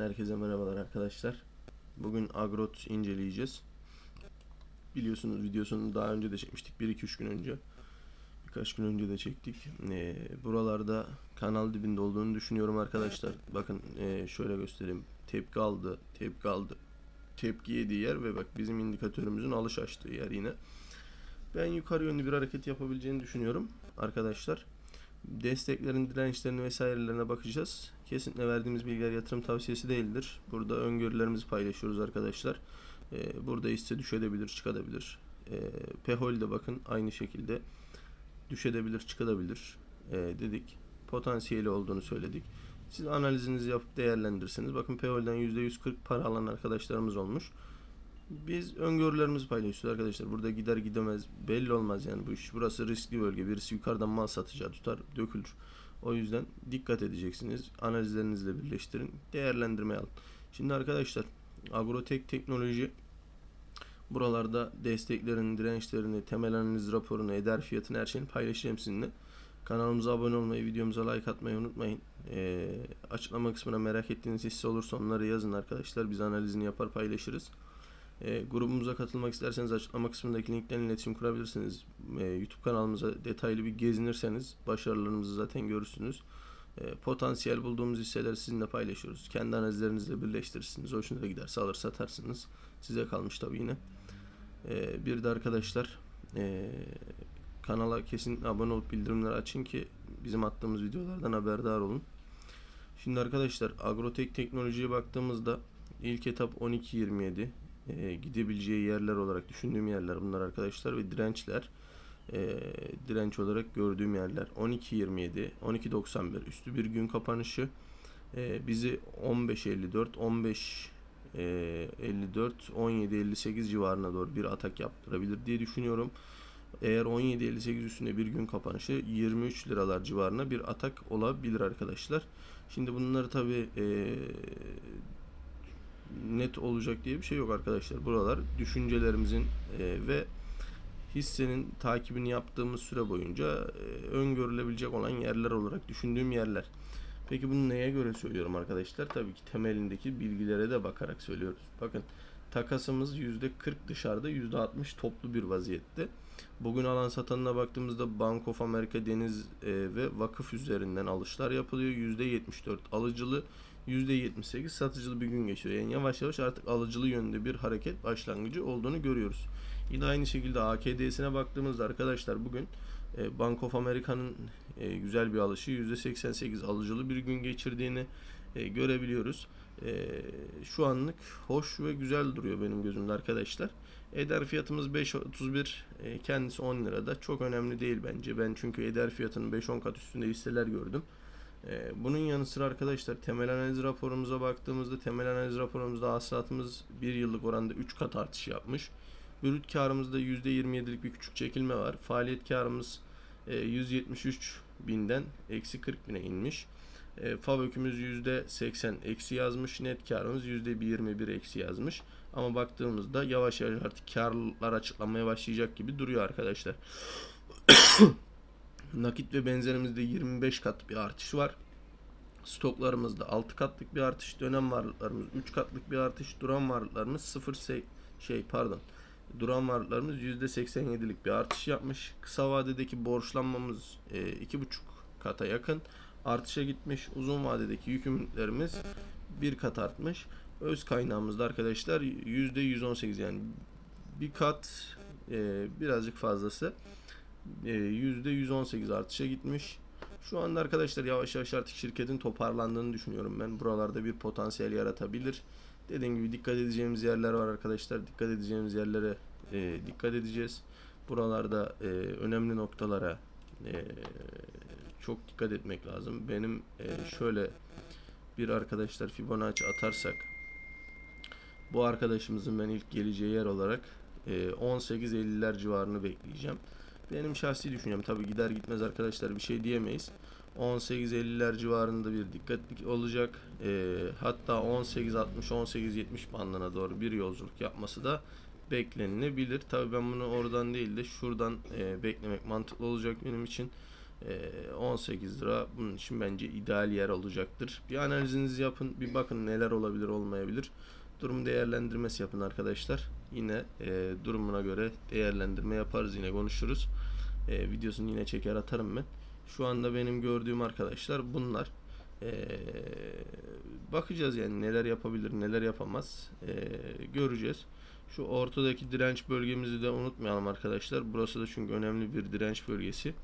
herkese merhabalar arkadaşlar. Bugün Agrot inceleyeceğiz. Biliyorsunuz videosunu daha önce de çekmiştik. 1-2-3 gün önce. Birkaç gün önce de çektik. Ee, buralarda kanal dibinde olduğunu düşünüyorum arkadaşlar. Bakın ee, şöyle göstereyim. Tepki aldı, tepki aldı. Tepki yediği yer ve bak bizim indikatörümüzün alış açtığı yer yine. Ben yukarı yönlü bir hareket yapabileceğini düşünüyorum arkadaşlar. Desteklerin dirençlerine vesairelerine bakacağız. Kesinlikle verdiğimiz bilgiler yatırım tavsiyesi değildir. Burada öngörülerimizi paylaşıyoruz arkadaşlar. Ee, burada hisse düşebilir, çıkabilir. Ee, Pehol de bakın aynı şekilde düşebilir, çıkabilir ee, dedik. Potansiyeli olduğunu söyledik. Siz analizinizi yapıp değerlendirirseniz bakın Pehol'den %140 para alan arkadaşlarımız olmuş. Biz öngörülerimizi paylaşıyoruz arkadaşlar. Burada gider gidemez belli olmaz yani bu iş. Burası riskli bölge. Birisi yukarıdan mal satacağı tutar dökülür. O yüzden dikkat edeceksiniz. Analizlerinizle birleştirin. Değerlendirme alın. Şimdi arkadaşlar Agrotek Teknoloji buralarda desteklerini, dirençlerini, temel analiz raporunu, eder fiyatını her şeyini paylaşacağım sizinle. Kanalımıza abone olmayı, videomuza like atmayı unutmayın. Ee, açıklama kısmına merak ettiğiniz hisse olursa onları yazın arkadaşlar. Biz analizini yapar paylaşırız. E, grubumuza katılmak isterseniz açıklama kısmındaki linkten iletişim kurabilirsiniz. E, YouTube kanalımıza detaylı bir gezinirseniz başarılarımızı zaten görürsünüz. E, potansiyel bulduğumuz hisseleri sizinle paylaşıyoruz. Kendi analizlerinizle birleştirirsiniz. Hoşunuza giderse alır satarsınız. Size kalmış tabii yine. E, bir de arkadaşlar e, kanala kesin abone olup bildirimleri açın ki bizim attığımız videolardan haberdar olun. Şimdi arkadaşlar Agrotek teknolojiye baktığımızda ilk etap 12.27 e, gidebileceği yerler olarak düşündüğüm yerler bunlar arkadaşlar ve dirençler e, direnç olarak gördüğüm yerler 12.27 12.91 üstü bir gün kapanışı e, bizi 15.54 15 e, 54 17.58 civarına doğru bir atak yaptırabilir diye düşünüyorum. Eğer 17.58 üstünde bir gün kapanışı 23 liralar civarına bir atak olabilir arkadaşlar. Şimdi bunları tabi e, net olacak diye bir şey yok arkadaşlar. Buralar düşüncelerimizin e, ve hissenin takibini yaptığımız süre boyunca e, öngörülebilecek olan yerler olarak düşündüğüm yerler. Peki bunu neye göre söylüyorum arkadaşlar? Tabii ki temelindeki bilgilere de bakarak söylüyoruz. Bakın takasımız %40 dışarıda %60 toplu bir vaziyette. Bugün alan satanına baktığımızda Bank of America Deniz e, ve vakıf üzerinden alışlar yapılıyor. %74 alıcılı %78 satıcılı bir gün geçiyor. Yani yavaş yavaş artık alıcılı yönde bir hareket başlangıcı olduğunu görüyoruz. Yine aynı şekilde AKD'sine baktığımızda arkadaşlar bugün e, Bank of America'nın e, güzel bir alışı %88 alıcılı bir gün geçirdiğini e, görebiliyoruz. Şu anlık hoş ve güzel duruyor benim gözümde arkadaşlar. Eder fiyatımız 5.31 kendisi 10 lirada çok önemli değil bence. Ben çünkü eder fiyatının 5-10 kat üstünde hisseler gördüm. Ee, bunun yanı sıra arkadaşlar temel analiz raporumuza baktığımızda temel analiz raporumuzda hasılatımız bir yıllık oranda 3 kat artış yapmış. Brüt karımızda %27'lik bir küçük çekilme var. Faaliyet karımız 173 e, binden eksi 40 bine inmiş. E, FAV ökümüz %80 eksi yazmış. Net karımız %21 eksi yazmış. Ama baktığımızda yavaş yavaş artık karlar açıklanmaya başlayacak gibi duruyor arkadaşlar. Nakit ve benzerimizde 25 kat bir artış var. Stoklarımızda 6 katlık bir artış, dönem varlıklarımız 3 katlık bir artış, duran varlıklarımız 0 şey pardon. Duran varlıklarımız %87'lik bir artış yapmış. Kısa vadedeki borçlanmamız e, 2,5 kata yakın artışa gitmiş. Uzun vadedeki yükümlülüklerimiz bir kat artmış. Öz kaynağımızda arkadaşlar %118 yani bir kat e, birazcık fazlası %118 e, artışa gitmiş. Şu anda arkadaşlar yavaş yavaş artık şirketin toparlandığını düşünüyorum ben. Buralarda bir potansiyel yaratabilir. Dediğim gibi dikkat edeceğimiz yerler var arkadaşlar. Dikkat edeceğimiz yerlere e, dikkat edeceğiz. Buralarda e, önemli noktalara e, çok dikkat etmek lazım. Benim e, şöyle bir arkadaşlar Fibonacci atarsak bu arkadaşımızın ben ilk geleceği yer olarak e, 18.50'ler civarını bekleyeceğim. Benim şahsi düşüncem tabi gider gitmez arkadaşlar bir şey diyemeyiz. 18.50'ler civarında bir dikkatli olacak. E, hatta 18.60-18.70 bandına doğru bir yolculuk yapması da beklenilebilir. Tabi ben bunu oradan değil de şuradan e, beklemek mantıklı olacak benim için. Ee, 18 lira bunun için bence ideal yer olacaktır. Bir analizinizi yapın, bir bakın neler olabilir olmayabilir. Durum değerlendirmesi yapın arkadaşlar. Yine e, durumuna göre değerlendirme yaparız yine konuşuruz. E, videosunu yine çeker atarım ben. Şu anda benim gördüğüm arkadaşlar bunlar. E, bakacağız yani neler yapabilir neler yapamaz E, göreceğiz. Şu ortadaki direnç bölgemizi de unutmayalım arkadaşlar. Burası da çünkü önemli bir direnç bölgesi.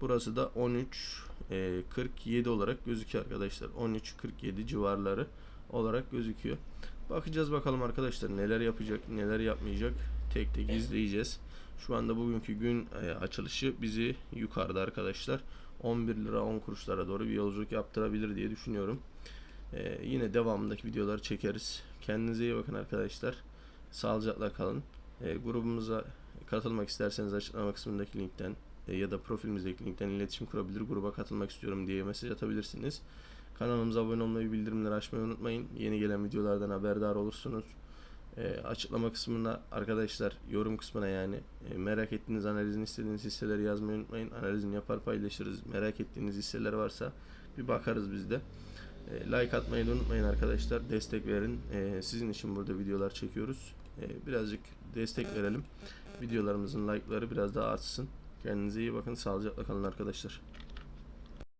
Burası da 13 e, 47 olarak gözüküyor arkadaşlar. 13 47 civarları olarak gözüküyor. Bakacağız bakalım arkadaşlar neler yapacak, neler yapmayacak. Tek tek izleyeceğiz. Şu anda bugünkü gün e, açılışı bizi yukarıda arkadaşlar 11 lira 10 kuruşlara doğru bir yolculuk yaptırabilir diye düşünüyorum. E, yine devamındaki videoları çekeriz. Kendinize iyi bakın arkadaşlar. Sağlıcakla kalın. E, grubumuza katılmak isterseniz açıklama kısmındaki linkten e, ya da profilimizdeki linkten iletişim kurabilir. Gruba katılmak istiyorum diye mesaj atabilirsiniz. Kanalımıza abone olmayı, bildirimleri açmayı unutmayın. Yeni gelen videolardan haberdar olursunuz. E, açıklama kısmına arkadaşlar yorum kısmına yani e, merak ettiğiniz analizini istediğiniz hisseleri yazmayı unutmayın. Analizini yapar paylaşırız. Merak ettiğiniz hisseler varsa bir bakarız biz de. E, like atmayı da unutmayın arkadaşlar. Destek verin. E, sizin için burada videolar çekiyoruz. E, birazcık destek verelim. Videolarımızın like'ları biraz daha artsın. Kendinize iyi bakın. Sağlıcakla kalın arkadaşlar.